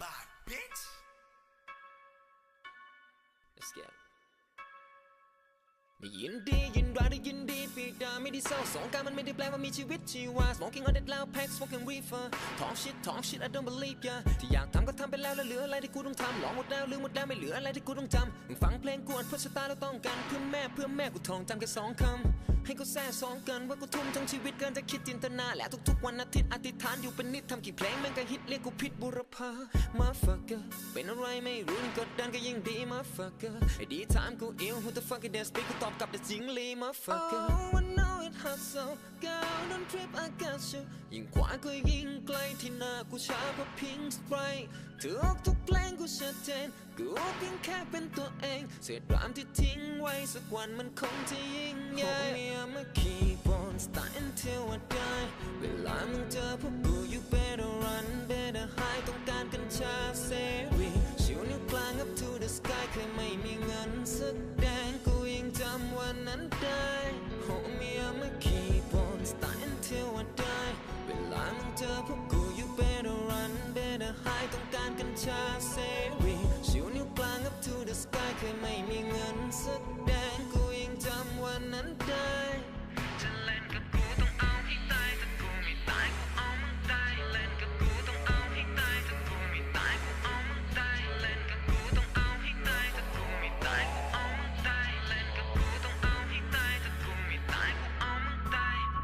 bad bitch. Let's get ได้ยินดียินร้ายได้ยินดีปีดาไม่ได้เศร้าสองการมันไม่ได้แปลว่ามีชีวิตชีวา smoking on that loud pack smoking reefer talk shit talk shit I don't believe ya ที่อยากทำก็ทำไปแล้วแล้วเหลืออะไรที่กูต้องทำหลองหมดแล้วลืมหมดแล้วไม่เหลืออะไรที่กูต้องจำมึงฟังเพลงกูอัดเพื่อชะตาแล้วต้องการเพื่อแม่เพื่อแม่กูท่องจำแค่สองคำให้กูแซ่สองเกินว่ากูทุ่มทั้งชีวิตเกินจะคิดจินตนา และทุกๆวันอาทิตย์อธิษฐานอยู่เป็นนิดทำกี่เพลงแม่งก็ฮิตเรียกกูผิดบุรพามาฟักเกอร์เป็นอะไรไม่รู้ยิ่งกดดันก็ยิ่งดีมาฟักเกอร์ไอ้ดีถามกูอิว who the fuck is that speak กูตอบกลับแต่จริงลีมาฟักเกอร์ Oh I know it hurts so girl don't trip I got you ยิ่งกว่าก็ยิ่งไกลที่หน้ากูช้าเพราะพิงสไปร์ทุกทุกเพลงกูชัดเจนกูเพียงแค่เป็นตัวเอง เศษรามที่ทิ้งไว้สักวันมันคงจะยิ่งใหญ่ เวลามึงเจอพวกกู you better run better hide ต้องการกัญชาเซรีชิวนิ้วกลาง up to the sky เคยไม่มีเงินสักแดงกูยังจำวันนั้นได้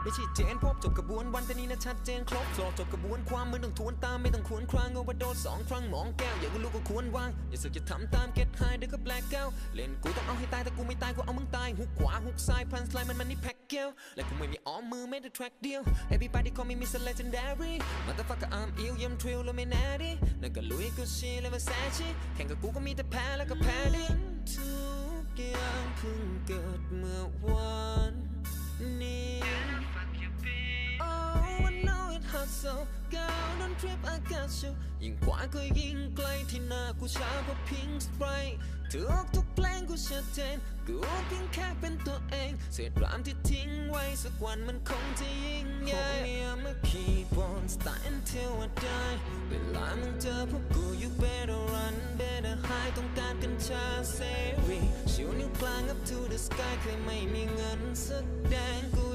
ไม่ใช่เจนพบจบกระบวนวันแต่นี้นะชัดเจนครบจบจบกระบวนความไม่ต้องทวนตามไม่ต้องควรครางโอเวอร์โดสสองครั้งหมองแก้วอย่ากูรู้ก็ควรวางอย่าสึกจะทำตามเก็ตไฮเดี๋ยวก็แบล็กแก้วเล่นกูต้องเอาให้ตายแต่กูไม่ตายกูเอามึงตายหุกขวาหุกซ้ายพันสไลด์มันมันนี่แพ็กเกลและกูไม่มีอ้อมมือไม่ได้แทร็กเดียว everybody call me Mr. Legendary motherfucker I'm ill ยำทริลแล้วไม่แน่ดินั่นก็ลุยก็ชีแล้วมาแซชิแข่งกับกูก็มีแต่แพ้แล้วก็แพ้ดิทุกอย่างเพิ่งเกิดเมื่อวัน girl don't trip I got you ยิ่งขวาก็ยิ่งไกลที่หน้ากูช้าพราพิงสไปร์ทุกทุกเพลงกูชัดเจนกูเพียงแค่เป็นตัวเอง เศษรามที่ทิ้งไว้สักวันมันคงจะยิ่งใหญ่ Hold me I'ma keep on starting till I die เวลามึงเจอพวกกู you better run better hide ต้องการกัญชาเสรีชิวนิ้วกลาง up to the sky เคยไม่มีเงินสักแดงกู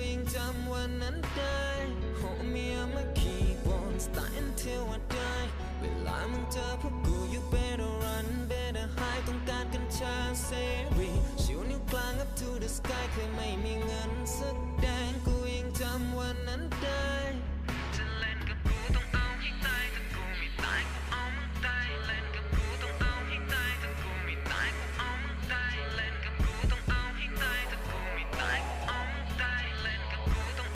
เจอพวกกู you better run better hide ต้องการกัญชาเสรีชิวนิ้วกลาง up to the sky เคยไม่มีเงินสักแดงกูยังจำวันนั้นได้